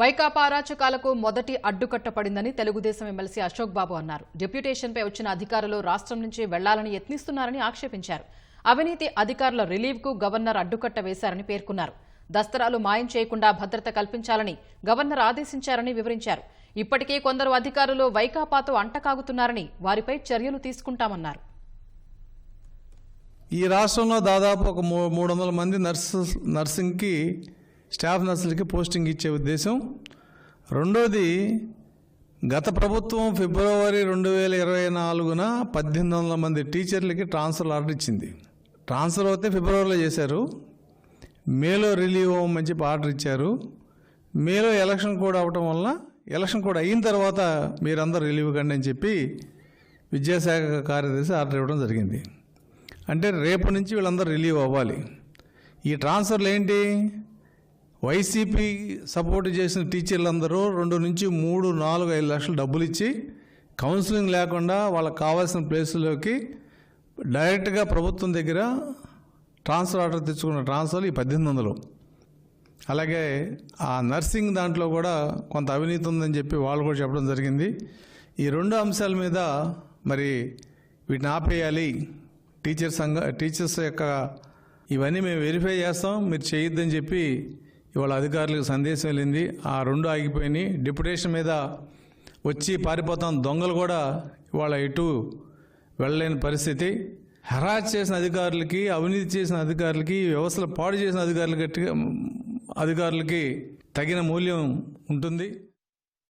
వైకాపా అరాచకాలకు మొదటి అడ్డుకట్ట పడిందని తెలుగుదేశం ఎమ్మెల్సీ అశోక్ బాబు అన్నారు. డిప్యూటేషన్పై వచ్చిన అధికారులు రాష్ట్రం నుంచి వెళ్ళాలని యత్నిస్తున్నారని ఆక్షేపించారు. అవినీతి అధికారుల రిలీవ్కు గవర్నర్ అడ్డుకట్ట వేశారని పేర్కొన్నారు. దస్తరాలు మాయం చేయకుండా భద్రత కల్పించాలని గవర్నర్ ఆదేశించారని వివరించారు. ఇప్పటికే కొందరు అధికారులు వైకాపాతో అంటకాగుతున్నారని వారిపై చర్యలు తీసుకుంటామన్నారు. ఈ రాష్ట్రంలో దాదాపు ఒక మూ మూడు వందల మంది నర్సు నర్సింగ్కి స్టాఫ్ నర్సులకి పోస్టింగ్ ఇచ్చే ఉద్దేశం. రెండోది గత ప్రభుత్వం ఫిబ్రవరి రెండు వేల ఇరవై నాలుగున పద్దెనిమిది వందల మంది టీచర్లకి ట్రాన్స్ఫర్ ఆర్డర్ ఇచ్చింది. ట్రాన్స్ఫర్ అయితే ఫిబ్రవరిలో చేశారు. మేలో రిలీవ్ అవ్వమని చెప్పి ఆర్డర్ ఇచ్చారు. మేలో ఎలక్షన్ కోడ్ అవటం వల్ల ఎలక్షన్ కోడ్ అయిన తర్వాత మీరందరూ రిలీవ్ కండి అని చెప్పి విద్యాశాఖ కార్యదర్శి ఆర్డర్ ఇవ్వడం జరిగింది. అంటే రేపు నుంచి వీళ్ళందరూ రిలీవ్ అవ్వాలి. ఈ ట్రాన్స్ఫర్లు ఏంటి? వైసీపీ సపోర్ట్ చేసిన టీచర్లందరూ రెండు నుంచి మూడు నాలుగు ఐదు లక్షలు డబ్బులు ఇచ్చి కౌన్సిలింగ్ లేకుండా వాళ్ళకి కావాల్సిన ప్లేసుల్లోకి డైరెక్ట్గా ప్రభుత్వం దగ్గర ట్రాన్స్ఫర్ ఆర్డర్ తెచ్చుకున్న ట్రాన్స్ఫర్లు ఈ పద్దెనిమిది వందలు. అలాగే ఆ నర్సింగ్ దాంట్లో కూడా కొంత అవినీతి ఉందని చెప్పి వాళ్ళు కూడా చెప్పడం జరిగింది. ఈ రెండు అంశాల మీద మరి వీటిని ఆపేయాలి. టీచర్ సంఘ టీచర్స్ యొక్క ఇవన్నీ మేము వెరిఫై చేస్తాం మీరు చేయొద్దని చెప్పి ఇవాళ అధికారులకు సందేశం వెళ్ళింది. ఆ రెండు ఆగిపోయినాయి. డిప్యుటేషన్ మీద వచ్చి పారిపోతాం. దొంగలు కూడా ఇవాళ ఇటు వెళ్ళలేని పరిస్థితి. హెరాజ్ చేసిన అధికారులకి అవినీతి చేసిన అధికారులకి వ్యవస్థలు పాడు చేసిన అధికారులకి అధికారులకి తగిన మూల్యం ఉంటుంది.